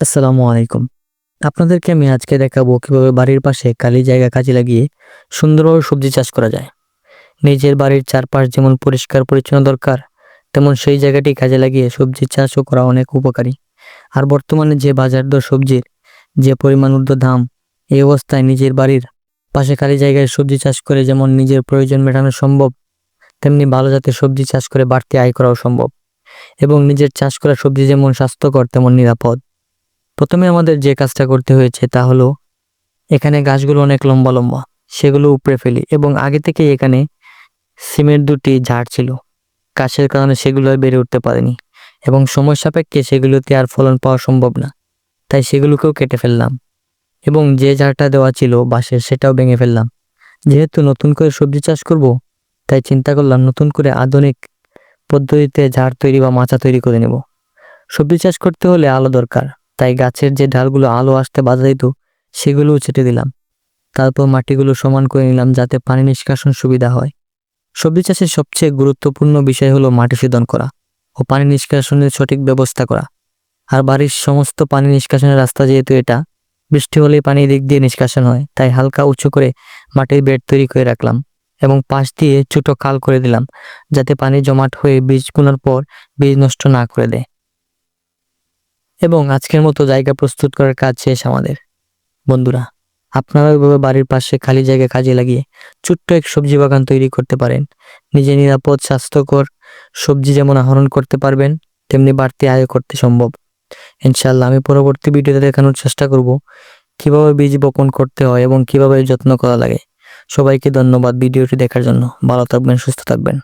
আসসালামু আলাইকুম। আপনাদেরকে আমি আজকে দেখাবো কীভাবে বাড়ির পাশে খালি জায়গা কাজে লাগিয়ে সুন্দরভাবে সবজি চাষ করা যায়। নিজের বাড়ির চারপাশ যেমন পরিষ্কার পরিচ্ছন্ন দরকার, তেমন সেই জায়গাটি কাজে লাগিয়ে সবজি চাষও করা অনেক উপকারী। আর বর্তমানে যে বাজার দর সবজির, যে পরিমাণ ঊর্ধ্ব দাম, এই অবস্থায় নিজের বাড়ির পাশে খালি জায়গায় সবজি চাষ করে যেমন নিজের প্রয়োজন মেটানো সম্ভব, তেমনি ভালো জাতের সবজি চাষ করে বাড়তি আয় করাও সম্ভব। এবং নিজের চাষ করা সবজি যেমন স্বাস্থ্যকর, তেমন নিরাপদ। প্রথমে আমাদের যে কাজটা করতে হয়েছে তা হলো, এখানে গাছগুলো অনেক লম্বা লম্বা, সেগুলো উপড়ে ফেলি এবং আগে থেকেই এখানে সিমের দুটি ঝাড় ছিল। গাছের কারণে সেগুলো বেড়ে উঠতে পারেনি এবং সময় সাপেক্ষে সেগুলোতে আর ফলন পাওয়া সম্ভব না, তাই সেগুলোকেও কেটে ফেললাম এবং যে ঝাড়টা দেওয়া ছিল বাঁশের সেটাও ভেঙে ফেললাম। যেহেতু নতুন করে সবজি চাষ করব, তাই চিন্তা করলাম নতুন করে আধুনিক পদ্ধতিতে ঝাড় তৈরি বা মাচা তৈরি করে নেব। সবজি চাষ করতে হলে আলো দরকার তাই গাছের যে ডালগুলো আলো আসতে বাধা দিত, সেগুলোও ছেটে দিলাম। তারপর মাটিগুলো সমান করে নিলাম যাতে পানি নিষ্কাশন সুবিধা হয়। সবজি চাষের সবচেয়ে গুরুত্বপূর্ণ বিষয় হলো মাটি শোধন করা ও পানি নিষ্কাশনের সঠিক ব্যবস্থা করা। আর বাড়ির সমস্ত পানি নিষ্কাশনের রাস্তা যেহেতু এটা, বৃষ্টি হলেই পানি দিক দিয়ে নিষ্কাশন হয়, তাই হালকা উঁচু করে মাটির বেড তৈরি করে রাখলাম এবং পাশ দিয়ে ছোট খাল করে দিলাম যাতে পানি জমাট হয়ে বীজ বোনার পর বীজ নষ্ট না করে দেয়। এবং আজকের মতো জায়গা প্রস্তুত করার কাজ শেষ আমাদের। বন্ধুরা, আপনারা ওইভাবে বাড়ির পাশে খালি জায়গা কাজে লাগিয়ে ছোট্ট এক সবজি বাগান তৈরি করতে পারেন। নিজে নিরাপদ, স্বাস্থ্যকর সবজি যেমন আহরণ করতে পারবেন, তেমনি বাড়তি আয় করতে সম্ভব। ইনশাল্লাহ আমি পরবর্তী ভিডিওতে দেখানোর চেষ্টা করব কীভাবে বীজ বপন করতে হয় এবং কীভাবে যত্ন করা লাগে। সবাইকে ধন্যবাদ ভিডিওটি দেখার জন্য। ভালো থাকবেন, সুস্থ থাকবেন।